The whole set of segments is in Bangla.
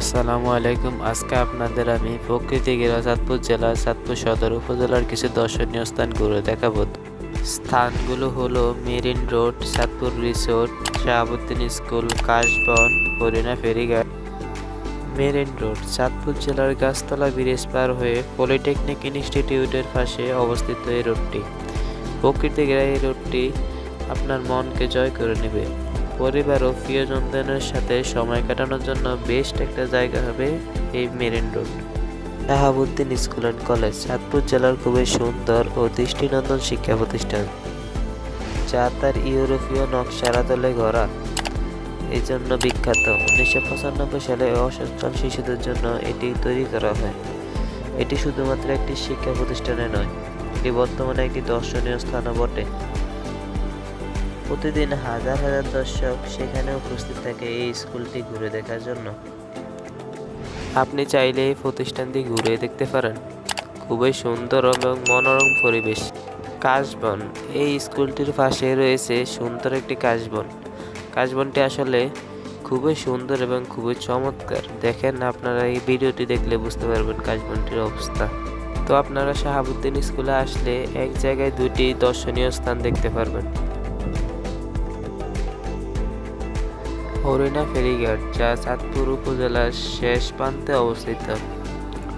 আসসালামু আলাইকুম। আজকে আপনাদের আমি প্রকৃতি ঘেরা চাঁদপুর জেলার চাঁদপুর সদর উপজেলার কিছু দর্শনীয় স্থান ঘুরে দেখাবো। স্থানগুলো হলো marine road Chandpur resort, Shahabuddin school, কাশবন, হরিণা ফেরিঘাট। মেরিন রোড চাঁদপুর জেলার গাছতলা ব্রিজ পার হয়ে পলিটেকনিক ইনস্টিটিউটের পাশে অবস্থিত এই রোডটি। প্রকৃতি ঘেরা এই রোডটি আপনার মনকে জয় করে নেবে। পরিবার ও প্রিয়জনদের সাথে সময় কাটানোর জন্য বেস্ট একটা জায়গা হবে এই marine road. Shahabuddin school and college, Chandpur জেলার খুবই সুন্দর ও দৃষ্টিনন্দন শিক্ষা প্রতিষ্ঠান। যা তার ইউরোপীয় নকশার আদলে গড়া। এই জন্য বিখ্যাত। উনিশশো পঁচানব্বই সালে অসচ্ছল শিশুদের জন্য এটি তৈরি করা হয়। এটি শুধুমাত্র একটি শিক্ষা প্রতিষ্ঠানে নয়, এটি বর্তমানে একটি দর্শনীয় স্থানও বটে। প্রতিদিন হাজার হাজার দর্শক সেখানে উপস্থিত থাকে এই স্কুলটি ঘুরে দেখার জন্য। আপনি চাইলে এই প্রতিষ্ঠানটি ঘুরে দেখতে পারেন। খুবই সুন্দর এবং মনোরম পরিবেশ। কাশবন, এই স্কুলটির পাশে রয়েছে সুন্দর একটি কাশবন। কাশবনটি আসলে খুবই সুন্দর এবং খুবই চমৎকার। দেখেন আপনারা এই ভিডিওটি দেখলে বুঝতে পারবেন কাশবনটির অবস্থা। তো আপনারা শাহাবুদ্দিন স্কুলে আসলে এক জায়গায় দুটি দর্শনীয় স্থান দেখতে পারবেন। হরিণা ফেরিঘাট, যা চাঁদপুর উপজেলার শেষ প্রান্তে অবস্থিত।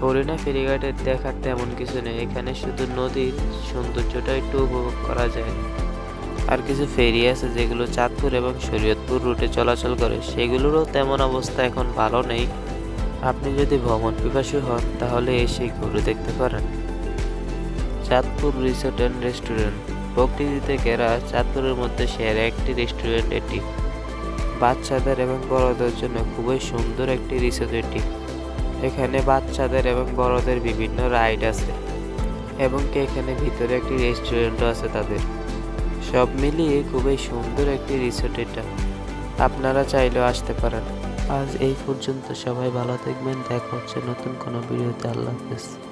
হরিণা ফেরিঘাটের দেখার তেমন কিছু নেই। এখানে শুধু নদীর সৌন্দর্যটা একটু উপভোগ করা যায়। আর কিছু ফেরি আছে যেগুলো চাঁদপুর এবং শরীয়তপুর রুটে চলাচল করে। সেগুলোরও তেমন অবস্থা এখন ভালো নেই। আপনি যদি ভ্রমণ পিপাসু হন, তাহলে এসে ঘুরে দেখতে পারেন। Chandpur resort and restaurant. প্রকৃতিতে ঘেরা চাঁদপুরের মধ্যে সেরা একটি রেস্টুরেন্ট এটি। বাচ্চাদের এবং বড়দের জন্য খুবই সুন্দর একটি রিসোর্ট এটি। এখানে বাচ্চাদের এবং বড়দের বিভিন্ন রাইড আছে এবং কি এখানে ভিতরে একটি রেস্টুরেন্টও আছে তাদের। সব মিলিয়ে খুবই সুন্দর একটি রিসোর্ট এটা। আপনারা চাইলেও আসতে পারেন। আজ এই পর্যন্ত সবাই ভালো থাকবেন। দেখা হচ্ছে নতুন কোনো ভিডিওতে। আল্লাহ হাফেজ।